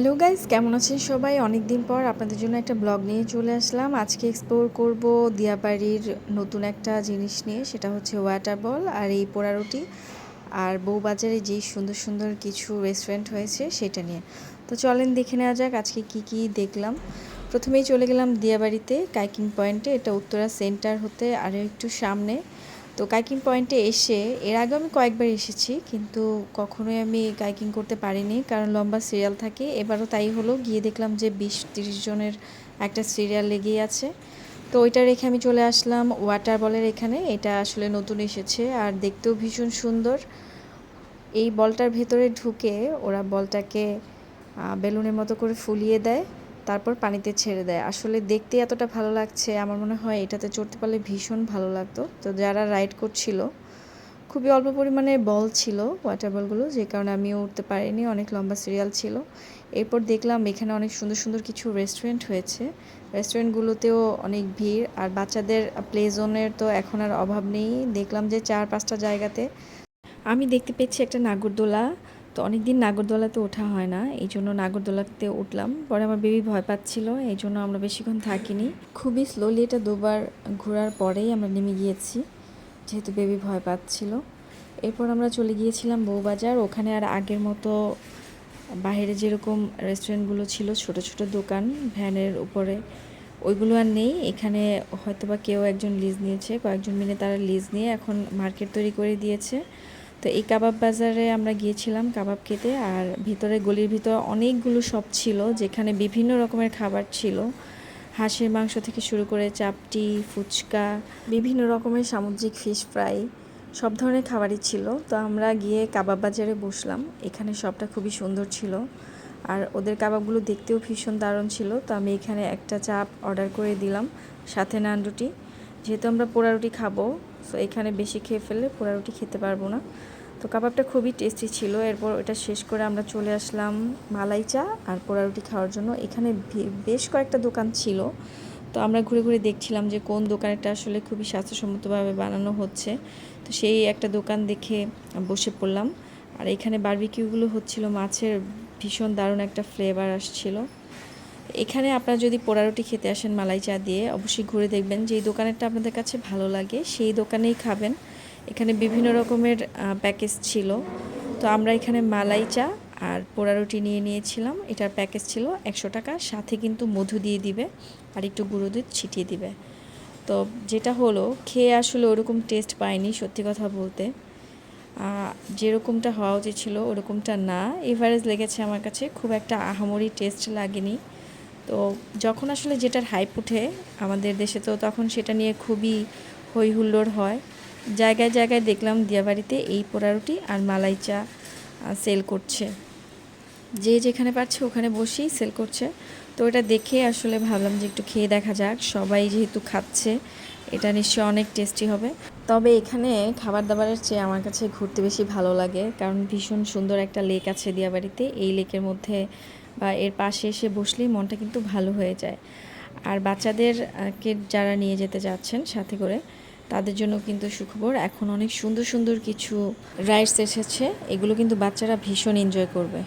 Hello guys কেমন আছেন সবাই? অনেক দিন পর আপনাদের জন্য একটা ব্লগ নিয়ে চলে আসলাম। আজকে এক্সপ্লোর করব দিয়াবাড়ির নতুন একটা জিনিস নিয়ে, সেটা হচ্ছে ওয়াটার বল আর এই পোড়া রুটি আর বউবাজারে যেই সুন্দর সুন্দর কিছু রেস্টুরেন্ট হয়েছে সেটা নিয়ে। তো চলেন দেখে নেওয়া যাক আজকে কি কি দেখলাম। প্রথমেই চলে গেলাম দিয়াবাড়িতে কাইকিং পয়েন্টে এটা উত্তরা সেন্টার হতে আরও একটু সামনে। তো কাইকিং পয়েন্টে এসে, এর আগে আমি কয়েকবার এসেছি, কিন্তু কখনোই আমি কাইকিং করতে পারিনি, কারণ লম্বা সিরিয়াল থাকে। এবারও তাই হলো, গিয়ে দেখলাম যে বিশ তিরিশ জনের একটা সিরিয়াল লেগেই আছে। তো ওইটা রেখে আমি চলে আসলাম ওয়াটার বলের এখানে। এটা আসলে নতুন এসেছে আর দেখতেও ভীষণ সুন্দর। এই বলটার ভেতরে ঢুকে ওরা বলটাকে বেলুনের মতো করে ফুলিয়ে দেয়। তারপর পানিতে ছেড়ে দেয়। আসলে দেখতে এতটা ভালো লাগছে, আমার মনে হয় এটাতে চড়তে পারলে ভীষণ ভালো লাগতো। তো যারা রাইড করছিল, খুবই অল্প পরিমাণে বল ছিল ওয়াটার বলগুলো যে কারণে আমিও উঠতে পারিনি, অনেক লম্বা সিরিয়াল ছিল। এরপর দেখলাম এখানে অনেক সুন্দর সুন্দর কিছু রেস্টুরেন্ট হয়েছে। রেস্টুরেন্টগুলোতেও অনেক ভিড়, আর বাচ্চাদের প্লে জোনের তো এখন আর অভাব নেই। দেখলাম যে চার পাঁচটা জায়গাতে আমি দেখতে পেয়েছি একটা নাগরদোলা তো অনেক দিন নাগরদোলাতে ওঠা হয় না, এই জন্য নাগরদোলাতে উঠলাম। পরে আমার বেবি ভয় পাচ্ছিল, এই জন্য আমরা বেশিক্ষণ থাকিনি। খুবই স্লোলি এটা দুবার ঘোরার পরেই আমরা নেমে গিয়েছি, যেহেতু বেবি ভয় পাচ্ছিল। এরপর আমরা চলে গিয়েছিলাম বউবাজার, ওখানে আর আগের মতো বাইরে যেরকম রেস্টুরেন্টগুলো ছিল, ছোট ছোট দোকান, ভ্যানের উপরে, ওইগুলো আর নেই। এখানে হয়তোবা কেউ একজন লিজ নিয়েছে, কয়েকজন মিলে তারা লিজ নিয়ে এখন মার্কেট তৈরি করে দিয়েছে। তো এই কাবাব বাজারে আমরা গিয়েছিলাম কাবাব খেতে, আর ভিতরে গলির ভিতরে অনেকগুলো শপ ছিল যেখানে বিভিন্ন রকমের খাবার ছিল। হাঁসের মাংস থেকে শুরু করে চাপটি, ফুচকা, বিভিন্ন রকমের সামুদ্রিক ফিশ ফ্রাই সব ধরনের খাবারই ছিল। তো আমরা গিয়ে কাবাব বাজারে বসলাম। এখানে সবটা খুবই সুন্দর ছিল। আর ওদের কাবাবগুলো দেখতেও ভীষণ দারুণ ছিল। তো আমি এখানে একটা চাপ অর্ডার করে দিলাম সাথে নান রুটি। যেহেতু আমরা পোড়া রুটি খাব সো এখানে বেশি খেয়ে ফেললে পোড়া রুটি খেতে পারব না। তো কাবাবটা খুবই টেস্টি ছিল। এরপর ওটা শেষ করে আমরা চলে আসলাম মালাই চা আর পোড়া রুটি খাওয়ার জন্য। এখানে বেশ কয়েকটা দোকান ছিল। তো আমরা ঘুরে ঘুরে দেখছিলাম যে কোন দোকানেরটা আসলে খুবই স্বাস্থ্যসম্মতভাবে বানানো হচ্ছে। তো সেই একটা দোকান দেখে বসে পড়লাম। আর এখানে বার্বিকিউগুলো হচ্ছিল, মাছের ভীষণ দারুণ একটা ফ্লেভার আসছিল। এখানে আপনারা যদি পোড়া রুটি খেতে আসেন মালাই চা দিয়ে, অবশ্যই ঘুরে দেখবেন যে দোকানেরটা আপনাদের কাছে ভালো লাগে। সেই দোকানেই খাবেন। এখানে বিভিন্ন রকমের প্যাকেজ ছিল। তো আমরা এখানে মালাই চা আর পোড়া রুটি নিয়ে নিয়েছিলাম। এটার প্যাকেজ ছিল একশো টাকা। সাথে কিন্তু মধু দিয়ে দিবে আর একটু গুঁড়ো দুধ ছিটিয়ে দিবে। তো যেটা হলো, খেয়ে আসলে ওরকম টেস্ট পাইনি সত্যি কথা বলতে। যেরকমটা হওয়া উচিত ছিল ওরকমটা না। এভারেজ লেগেছে আমার কাছে। খুব একটা আহামরি টেস্ট লাগেনি। তো যখন আসলে যেটার হাইপ উঠে আমাদের দেশে, তো তখন সেটা নিয়ে খুবই হই হুল্লোড় হয়। জায়গায় জায়গায় দেখলাম দিয়াবাড়িতে এই পোড়া রুটি আর মালাই চা সেল করছে। যে যেখানে পাচ্ছে ওখানে বসেই সেল করছে। তো এটা দেখে আসলে ভাবলাম যে একটু খেয়ে দেখা যাক, সবাই যেহেতু খাচ্ছে, এটা নিশ্চয়ই অনেক টেস্টি হবে। তবে এখানে খাবার দাবারের চেয়ে আমার কাছে ঘুরতে বেশি ভালো লাগে, কারণ ভীষণ সুন্দর একটা লেক আছে দিয়াবাড়িতে। এই লেকের মধ্যে বা এর পাশে এসে বসলেই মনটা কিন্তু ভালো হয়ে যায়। আর বাচ্চাদেরকে যারা নিয়ে যেতে যাচ্ছেন সাথে করে তাদের জন্য কিন্তু সুখবর। এখন অনেক সুন্দর সুন্দর কিছু রাইডস এসেছে। এগুলো কিন্তু বাচ্চারা ভীষণ এনজয় করবে।